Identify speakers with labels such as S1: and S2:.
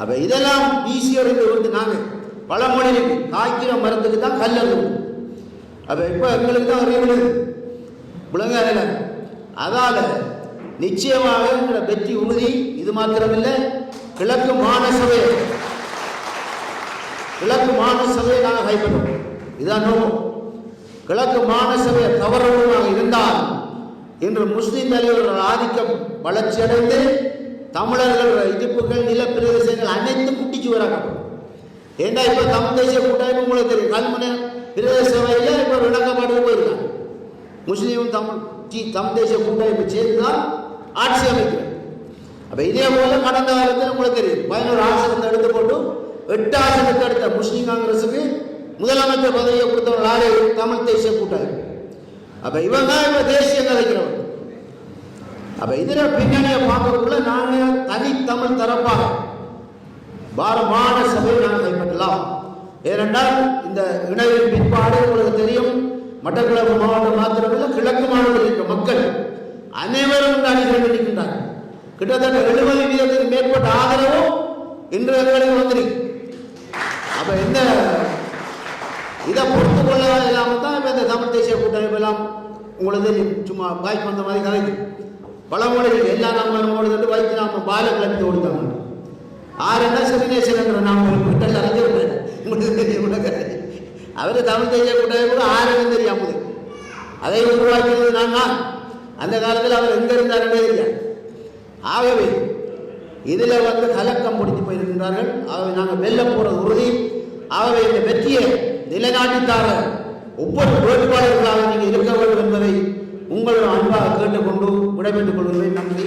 S1: அப்போ இதெல்லாம் வீசி வந்து நாங்கள் பல இருக்கு. காய்க்கிற மரத்துக்கு தான் கல் இருக்கும் அப்போ இப்போ எங்களுக்கு தான் அறிவு விளங்காத அதால் நிச்சயமாக எங்களை வெற்றி உறுதி இது மாத்திரமில்லை. கிழக்கு மாநசபை கிழக்கு மாநசபையை நாங்கள் கைப்பற்றோம். இதுதான் நோக்கம். கிழக்கு மாநசபையை தவறவுமாக இருந்தால் இன்று முஸ்லீம் தலைவர்கள் ஆதிக்கம் வளர்ச்சியடைந்து தமிழர்கள் இடிப்புகள் அனைத்தும் வராங்க. ஏண்டா இப்போ தமிழ் தேசிய கூட்டாய்ப்பு உங்களுக்கு தெரியும்? கல்முனை பிரதேச சபையில் இப்போ விளக்கப்பாடு போயிருக்காங்க. முஸ்லீமும் தமிழ் டி தமிழ் தேசிய கூட்டாய்ப்பு சேர்ந்து தான் ஆட்சி அமைக்கிறது. அப்போ இதே போல கடந்த காலத்தில் உங்களுக்கு தெரியும். பதினோரு ஆசனத்தை எடுத்து போட்டு எட்டு ஆசனத்தை எடுத்த முஸ்லீம் காங்கிரஸுக்கு முதலமைச்சர் பதவியை கொடுத்தவங்க ஆளே தமிழ் தேசிய கூட்டாய்ப்பு அப்போ இவன் தான் இப்போ தேசியம் கலைக்கிறவன் அப்போ இதில் பின்னணியை பார்க்கக்குள்ள நாங்கள் தனித்தமிழ் தரப்பாக பாரமான சபையை நாங்கள் கைப்பற்றலாம் ஏனென்றால் இந்த இணையின் பிற்பாடு உங்களுக்கு தெரியும். மட்டக்களப்பு மாவட்டம் மாத்திரமல்ல கிழக்கு மாவட்டத்தில் இருக்கிற மக்கள் அனைவரும் இந்த அணிகள் கிட்டத்தட்ட எழுபது வீதத்திற்கு மேற்பட்ட ஆதரவும் இன்று எங்களுக்கு வந்திருக்கு. அப்ப இந்த இதை பொறுத்து கொள்ள இல்லாமல் தான் இப்போ இந்த தமிழ் தேசிய கூட்டமைப்பு எல்லாம் உங்களுக்கு சும்மா வாய்ப்பு வந்த மாதிரி கலைக்கு பல மொழிகள் எல்லா நாம ஓடுது வைத்து நாம பால கிளம்பி ஓடுதாங்க ஆறுன்னா சிறுநேசன் நான் உங்களுக்கு விட்டல் அறிஞ்சிருப்பேன் உங்களுக்கு தெரியும் கிடையாது அவர் தமிழ் தேசிய கூட்டமைப்பு கூட ஆறுன்னு தெரியாமல் அதை உருவாக்கியது நான் தான். அந்த காலத்தில் அவர் எங்க இருந்தாருன்னே தெரியாது. ஆகவே இதில் வந்து கலக்கம் முடித்து போயிருக்கின்றார்கள். ஆகவே நாங்கள் வெல்ல போகிற உறுதி. ஆகவே இந்த வெற்றியை நிலைநாட்டித்தார ஒவ்வொரு வேட்பாளர்களாக நீங்கள் இருக்க வேண்டும் என்பதை உங்களோட அன்பாக கேட்டுக்கொண்டு விடைபெற்றுக் கொள்கிறேன். நன்றி.